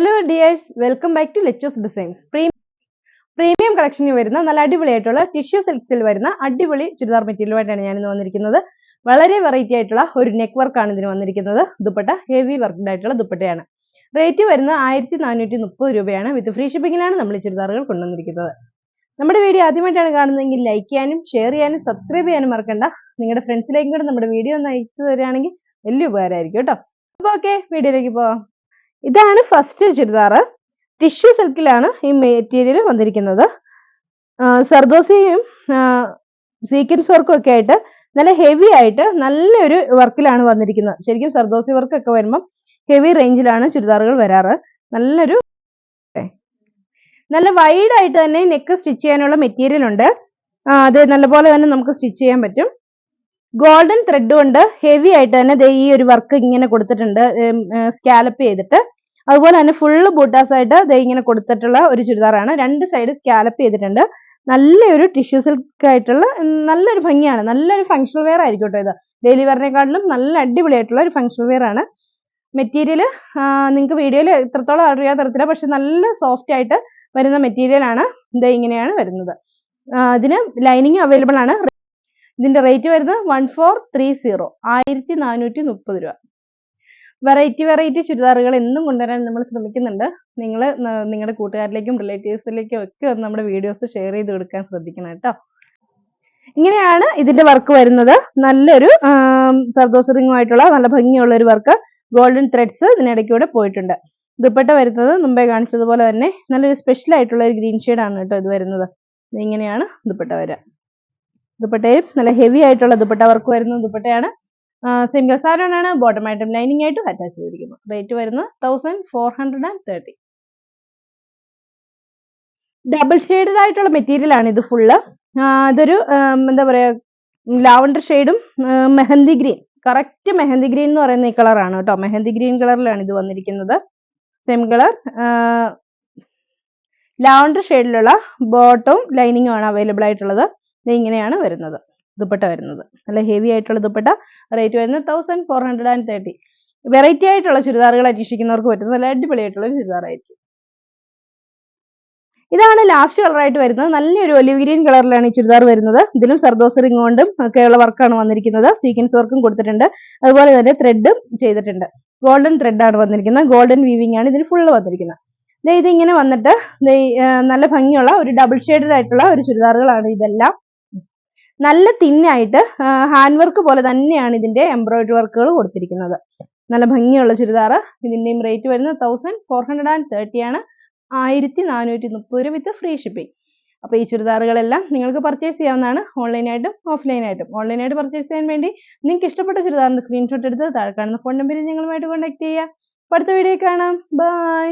Hello dears welcome back to Lecho's designs premium കളക്ഷനിൽ വരുന്ന നല്ല അടിപൊളിയായിട്ടുള്ള ടിഷ്യൂ സിൽക്സിൽ വരുന്ന അടിപൊളി ചുരിദാർ മെറ്റീരിയലുമായിട്ടാണ് ഞാൻ ഇന്ന് വന്നിരിക്കുന്നത്. വളരെ വെറൈറ്റി ആയിട്ടുള്ള ഒരു നെക്ക് വർക്കാണ് ഇതിന് വന്നിരിക്കുന്നത്. ദുപ്പട്ട ഹെവി വർക്ക്ഡ് ആയിട്ടുള്ള ദുപ്പട്ടയാണ്. റേറ്റ് വരുന്നത് ആയിരത്തി നാനൂറ്റി മുപ്പത് രൂപയാണ് വിത്ത് ഫ്രീ ഷിപ്പിങ്ങിലാണ് നമ്മൾ ഈ ചുരിദാറുകൾ കൊണ്ടുവന്നിരിക്കുന്നത്. നമ്മുടെ വീഡിയോ ആദ്യമായിട്ടാണ് കാണുന്നതെങ്കിൽ ലൈക്ക് ചെയ്യാനും ഷെയർ ചെയ്യാനും സബ്സ്ക്രൈബ് ചെയ്യാനും മറക്കണ്ട. നിങ്ങളുടെ ഫ്രണ്ട്സിലേക്കും കൂടെ നമ്മുടെ വീഡിയോ ഒന്ന് അയച്ചു തരികയാണെങ്കിൽ വലിയ ഉപകാരമായിരിക്കും കേട്ടോ. അപ്പോൾ ഓക്കെ വീഡിയോയിലേക്ക് പോവാം. ഇതാണ് ഫസ്റ്റ് ചുരിദാർ ടിഷ്യൂ സിൽക്കിലാണ് ഈ മെറ്റീരിയൽ വന്നിരിക്കുന്നത്. സർദോസിയും സീക്വൻസ് വർക്കും ഒക്കെ ആയിട്ട് നല്ല ഹെവി ആയിട്ട് നല്ലൊരു വർക്കിലാണ് വന്നിരിക്കുന്നത്. ശരിക്കും സർദോസി വർക്ക് ഒക്കെ വരുമ്പം ഹെവി റേഞ്ചിലാണ് ചുരിദാറുകൾ വരാറ്. നല്ലൊരു നല്ല വൈഡ് ആയിട്ട് തന്നെ നെക്ക് സ്റ്റിച്ച് ചെയ്യാനുള്ള മെറ്റീരിയൽ ഉണ്ട്. അത് നല്ലപോലെ തന്നെ നമുക്ക് സ്റ്റിച്ച് ചെയ്യാൻ പറ്റും. ഗോൾഡൻ ത്രെഡ് കൊണ്ട് ഹെവി ആയിട്ട് തന്നെ ദേ ഈ ഒരു വർക്ക് ഇങ്ങനെ കൊടുത്തിട്ടുണ്ട് സ്കാലപ്പ് ചെയ്തിട്ട്. അതുപോലെ തന്നെ ഫുള്ള് ബൂട്ടാസ് ആയിട്ട് ദേ ഇങ്ങനെ കൊടുത്തിട്ടുള്ള ഒരു ചുരിദാറാണ്. രണ്ട് സൈഡ് സ്കാലപ്പ് ചെയ്തിട്ടുണ്ട്. നല്ലൊരു ടിഷ്യൂ സിൽക്ക് ആയിട്ടുള്ള നല്ലൊരു ഭംഗിയാണ്. നല്ലൊരു ഫങ്ഷണൽ വെയർ ആയിരിക്കും കേട്ടോ ഇത്. ഡെയിലി വെയറിനെക്കാട്ടിലും നല്ല അടിപൊളിയായിട്ടുള്ള ഒരു ഫങ്ഷണൽ വെയർ ആണ്. മെറ്റീരിയൽ നിങ്ങൾക്ക് വീഡിയോയിൽ എത്രത്തോളം അറിയാൻ തരത്തില്ല പക്ഷെ നല്ല സോഫ്റ്റ് ആയിട്ട് വരുന്ന മെറ്റീരിയൽ ആണ് ഇത് ഇങ്ങനെയാണ് വരുന്നത്. അതിന് ലൈനിങ് അവൈലബിൾ ആണ്. ഇതിന്റെ റേറ്റ് വരുന്നത് വൺ ഫോർ ത്രീ സീറോ ആയിരത്തി നാനൂറ്റി മുപ്പത് രൂപ. വെറൈറ്റി വെറൈറ്റി ചുരിദാറുകൾ എന്നും കൊണ്ടുവരാൻ നമ്മൾ ശ്രമിക്കുന്നുണ്ട്. നിങ്ങൾ നിങ്ങളുടെ കൂട്ടുകാരിലേക്കും റിലേറ്റീവ്സിലേക്കും ഒക്കെ ഒന്ന് നമ്മുടെ വീഡിയോസ് ഷെയർ ചെയ്ത് കൊടുക്കാൻ ശ്രദ്ധിക്കണം കേട്ടോ. ഇങ്ങനെയാണ് ഇതിന്റെ വർക്ക് വരുന്നത്. നല്ലൊരു സർദോസ് റിങ്ങുമായിട്ടുള്ള നല്ല ഭംഗിയുള്ള ഒരു വർക്ക് ഗോൾഡൻ ത്രെഡ്സ് ഇതിനിടയ്ക്കൂടെ പോയിട്ടുണ്ട്. ദുപ്പട്ട വരുന്നത് മുമ്പേ കാണിച്ചതുപോലെ തന്നെ നല്ലൊരു സ്പെഷ്യൽ ആയിട്ടുള്ള ഒരു ഗ്രീൻ ആണ് കേട്ടോ ഇത് വരുന്നത്. ഇങ്ങനെയാണ് ദുപ്പട്ട വരിക. ദുപ്പട്ടയും നല്ല ഹെവി ആയിട്ടുള്ള ദുപ്പട്ട വർക്ക് വരുന്ന ദുപ്പട്ടയാണ്. സിംഗിൾ സാരോണാണ് ബോട്ടം ആയിട്ടും ലൈനിങ് ആയിട്ടും അറ്റാച്ച് ചെയ്തിരിക്കുന്നത് റേറ്റ് വരുന്നത് thousand four hundred and thirty double shaded ആയിട്ടുള്ള മെറ്റീരിയൽ ആണ് ഇത് ഫുള്ള് ഇതൊരു എന്താ പറയാ ലാവണ്ടർ ഷെയ്ഡും mehndi green. Correct mehndi green എന്ന് പറയുന്ന ഈ കളറാണ് കേട്ടോ. മെഹന്തി ഗ്രീൻ കളറിലാണ് ഇത് വന്നിരിക്കുന്നത്. സെയിം കളർ ലാവണ്ടർ ഷെയ്ഡിലുള്ള ബോട്ടവും ലൈനിങ്ങും ആണ് അവൈലബിൾ ആയിട്ടുള്ളത്. ഇത് ഇങ്ങനെയാണ് വരുന്നത് ദുപ്പട്ട വരുന്നത്. നല്ല ഹെവി ആയിട്ടുള്ള ദുപ്പട്ട റേറ്റ് വരുന്നത് thousand four hundred and thirty variety ആയിട്ടുള്ള ചുരിദാറുകൾ അന്വേഷിക്കുന്നവർക്ക് പറ്റുന്നത് നല്ല അടിപൊളിയായിട്ടുള്ള ഒരു ചുരിദാറായിരിക്കും. ഇതാണ് ലാസ്റ്റ് കളറായിട്ട് വരുന്നത്. നല്ലൊരു ഒലിവ് ഗ്രീൻ കളറിലാണ് ഈ ചുരിദാർ വരുന്നത്. ഇതിലും സർദോസ് റിംഗ് കൊണ്ടും ഒക്കെയുള്ള വർക്കാണ് വന്നിരിക്കുന്നത്. സീക്വൻസ് വർക്കും കൊടുത്തിട്ടുണ്ട്. അതുപോലെ തന്നെ ത്രെഡും ചെയ്തിട്ടുണ്ട്. ഗോൾഡൻ ത്രെഡ് ആണ് വന്നിരിക്കുന്നത്. ഗോൾഡൻ വീവിംഗ് ആണ് ഇതിന് ഫുള്ള് വന്നിരിക്കുന്നത്. ഇതിങ്ങനെ വന്നിട്ട് നല്ല ഭംഗിയുള്ള ഒരു ഡബിൾ ഷെയ്ഡഡ് ആയിട്ടുള്ള ഒരു ചുരിദാറുകളാണ് ഇതെല്ലാം. നല്ല തിന്നായിട്ട് ഹാൻഡ് വർക്ക് പോലെ തന്നെയാണ് ഇതിന്റെ എംബ്രോയിഡറി വർക്കുകൾ കൊടുത്തിരിക്കുന്നത്. നല്ല ഭംഗിയുള്ള ചുരിദാർ ഇതിന്റെയും റേറ്റ് വരുന്നത് thousand four hundred and thirty ആണ്. ആയിരത്തി നാനൂറ്റി മുപ്പത് രൂപ വിത്ത് ഫ്രീ ഷിപ്പിംഗ് അപ്പോൾ ഈ ചുരിദാറുകളെല്ലാം നിങ്ങൾക്ക് പർച്ചേസ് ചെയ്യാവുന്നതാണ് ഓൺലൈനായിട്ടും ഓഫ്ലൈനായിട്ടും. ഓൺലൈനായിട്ട് പർച്ചേസ് ചെയ്യാൻ വേണ്ടി നിങ്ങൾക്ക് ഇഷ്ടപ്പെട്ട ചുരിദാറിന്റെ സ്ക്രീൻഷോട്ട് എടുത്ത് താഴെ കാണുന്ന ഫോൺ നമ്പറിൽ ഞങ്ങളുമായിട്ട് കോൺടാക്ട് ചെയ്യുക അടുത്ത വീഡിയോ കാണാം. ബൈ